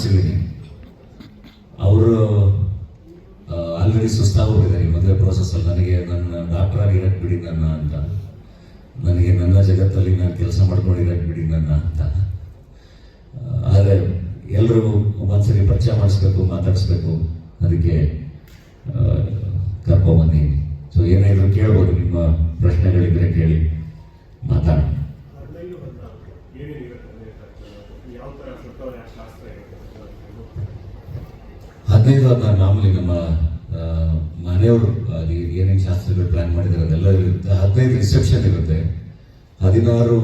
ಮಾಡಿಸಿದ್ದೀನಿ ಅವರು ಆಲ್ರೆಡಿ ಸುಸ್ತಾಗೋಗಿದ್ದಾರೆ ಈ ಮದುವೆ ಪ್ರೊಸೆಸ್ಸಲ್ಲಿ ನನಗೆ ನನ್ನ ಡಾಕ್ಟರ್ ಆಗಿ ಇರಕ್ಕೆ ಬಿಡಿ ನನ್ನ ಅಂತ. ನನಗೆ ನನ್ನ ಜಗತ್ತಲ್ಲಿ ನಾನು ಕೆಲಸ ಮಾಡ್ಕೊಂಡು ಇರಕ್ಕೆ ಬಿಡಿ ನನ್ನ ಅಂತ. ಆದರೆ ಎಲ್ರಿಗೂ ಒಂದ್ಸರಿ ಪರಿಚಯ ಮಾಡಿಸ್ಬೇಕು, ಮಾತಾಡಿಸ್ಬೇಕು. ಅದಕ್ಕೆ ಕರ್ಕೊಂಬಂದಿ ಸೊ ಏನಾದರೂ ಕೇಳ್ಬೋದು. ನಿಮ್ಮ ಪ್ರಶ್ನೆಗಳಿದ್ರೆ ಕೇಳಿ. ಮಾತಾಡೋಣ. ಹದಿನೈದು ಮಾಮೂಲಿ ನಮ್ಮ ಮನೆಯವರು ಏನೇನು ಶಾಸ್ತ್ರಗಳು ಪ್ಲಾನ್ ಮಾಡಿದ್ರೆ ಅದೆಲ್ಲ ಇರುತ್ತೆ. ಹದಿನೈದು ರಿಸೆಪ್ಷನ್ ಇರುತ್ತೆ. ಹದಿನಾರು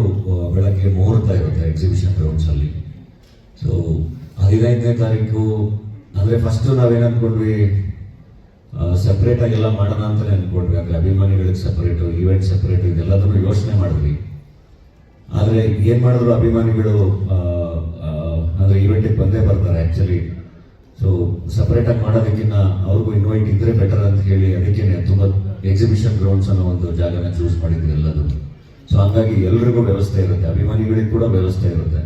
ಬೆಳಗ್ಗೆ ಮುಹೂರ್ತ ಇರುತ್ತೆ ಎಕ್ಸಿಬಿಷನ್ ಗ್ರೌಂಡ್ಸ್ ಅಲ್ಲಿ. ಸೊ ಹದಿನೈದನೇ ತಾರೀಕು, ಅಂದ್ರೆ ಫಸ್ಟ್ ಅನ್ಕೊಂಡ್ವಿ? ಸೆಪರೇಟ್ ಆಗಿ ಎಲ್ಲ ಮಾಡೋಣ ಅಂತಾನೆ ಅನ್ಕೊಂಡ್ವಿ. ಅಂದ್ರೆ ಅಭಿಮಾನಿಗಳಿಗೆ ಸೆಪರೇಟ್ ಈವೆಂಟ್ ಸೆಪರೇಟ್ ಇದೆಲ್ಲದನ್ನು ಯೋಚನೆ ಮಾಡಿದ್ವಿ. ಆದ್ರೆ ಏನ್ ಮಾಡಿದ್ರು ಅಭಿಮಾನಿಗಳು ಬಂದೇ ಬರ್ತಾರೆ ಆಕ್ಚುಲಿ ಸೊ ಸಪರೇಟ್ ಆಗಿ ಮಾಡೋದಕ್ಕಿಂತ ಅವ್ರಿಗೂ ಇನ್ವೈಟ್ ಇದ್ರೆ ಬೆಟರ್ ಅಂತ ಹೇಳಿ ಅದಕ್ಕೇನೆ ತುಂಬಾ ಎಕ್ಸಿಬಿಷನ್ ಗ್ರೌಂಡ್ಸ್ ಅನ್ನೋ ಒಂದು ಜಾಗನ ಚೂಸ್ ಮಾಡಿದ್ವಿ ಎಲ್ಲದು ಸೊ ಹಂಗಾಗಿ ಎಲ್ರಿಗೂ ವ್ಯವಸ್ಥೆ ಇರುತ್ತೆ ಅಭಿಮಾನಿಗಳಿಗೆ ಕೂಡ ವ್ಯವಸ್ಥೆ ಇರುತ್ತೆ.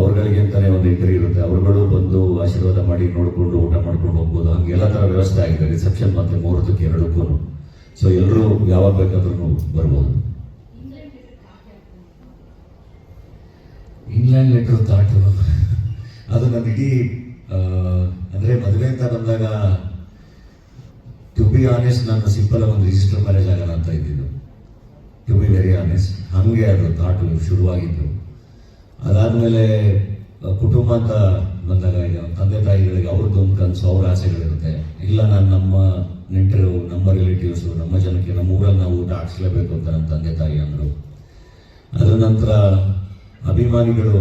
ಅವ್ರಗಳಿಗೆ ಅಂತಾನೆ ಒಂದು ಎಂಟ್ರಿ ಇರುತ್ತೆ ಅವ್ರುಗಳು ಬಂದು ಆಶೀರ್ವಾದ ಮಾಡಿ ನೋಡಿಕೊಂಡು ಊಟ ಮಾಡ್ಕೊಂಡು ಹೋಗ್ಬೋದು. ಹಂಗೆ ಎಲ್ಲ ತರ ವ್ಯವಸ್ಥೆ ಆಗಿದೆ ರಿಸೆಪ್ಷನ್ ಮತ್ತೆ ಮುಹೂರ್ತಕ್ಕೆ ಎರಡಕ್ಕೂ ಸೊ ಎಲ್ಲರೂ ಯಾವಾಗ ಬೇಕಾದ್ರೂ ಬರ್ಬೋದು. ಇಂಗ್ಲೆಂಡ್ ಲೆಟರ್ ತಾಟು. ಅದು ನನ್ನ ಇಡೀ ಅಂದರೆ ಮದುವೆ ಅಂತ ಬಂದಾಗ ಟು ಬಿ ಆನೆಸ್ಟ್ ನನ್ನ ಸಿಂಪಲ್ ಒಂದು ರಿಜಿಸ್ಟರ್ ಮ್ಯಾರೇಜ್ ಆಗೋಣ ಅಂತ ಇದ್ದಿದ್ದು. ಟು ಬಿ ವೆರಿ ಆನೆಸ್ಟ್ ಹಾಗೆ ಅದು ಥಾಟು ಶುರುವಾಗಿದ್ದು ಅದಾದಮೇಲೆ ಕುಟುಂಬ ಅಂತ ಬಂದಾಗ ಈಗ ತಂದೆ ತಾಯಿಗಳಿಗೆ ಅವ್ರದ್ದು ಒಂದು ಕನಸು, ಅವ್ರ ಆಸೆಗಳಿರುತ್ತೆ. ಇಲ್ಲ, ನಾನು ನಮ್ಮ ನೆಂಟರು, ನಮ್ಮ ರಿಲೇಟಿವ್ಸು ನಮ್ಮ ಜನಕ್ಕೆ, ನಮ್ಮ ಊರಲ್ಲಿ ನಾವು ಊಟ ಹಾಕ್ಸ್ಲೇಬೇಕು ಅಂತ ನನ್ನ ತಂದೆ ತಾಯಿ ಅಂದರು. ಅದರ ನಂತರ ಅಭಿಮಾನಿಗಳು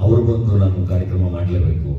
ಅವರು ಬಂದು ನಾನು ಕಾರ್ಯಕ್ರಮ ಮಾಡಲೇಬೇಕು.